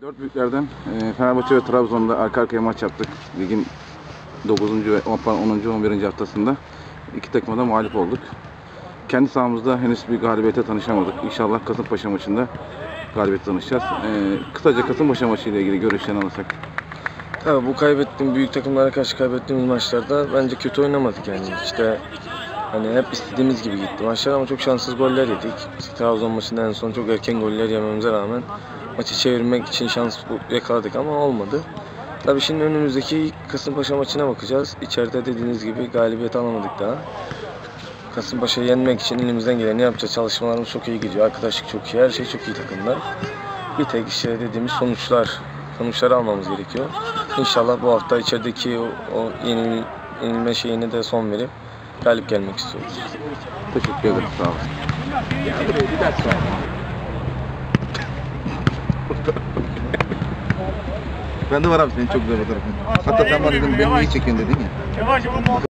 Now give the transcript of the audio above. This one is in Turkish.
Dört büyüklerden e, Fenerbahçe ve Trabzon'da arka arkaya maç yaptık. Ligin 9. ve 10. 11. haftasında iki takıma da mağlup olduk. Kendi sahamızda henüz bir galibiyete tanışamadık. İnşallah Kasımpaşa maçında galibiyete tanışacağız. E, kısaca Kasımpaşa maçı ile ilgili görüşlerini alırsak. Tabii bu kaybettiğim büyük takımlara karşı kaybettiğimiz maçlarda bence kötü oynamadık yani. İşte hani hep istediğimiz gibi gitti maçlar ama çok şanssız goller yedik. Trabzon maçında en son çok erken goller yememize rağmen maçı çevirmek için şans yakaladık ama olmadı. Tabii şimdi önümüzdeki Kasımpaşa maçına bakacağız. İçeride dediğiniz gibi galibiyet alamadık daha. Kasımpaşa'yı yenmek için elimizden geleni yapacağız. Çalışmalarımız çok iyi gidiyor. Arkadaşlık çok iyi. Her şey çok iyi takımlar. Bir tek işte dediğimiz sonuçlar. Sonuçları almamız gerekiyor. İnşallah bu hafta içerideki o, o yenil, yenilme şeyine de son verip galip gelmek istiyoruz. Teşekkür ederim. Sağ olun. Bende var abi senin çok güzel fotoğrafın. Hatta sen bana dedin beni niye çekiyorsun dedin ya.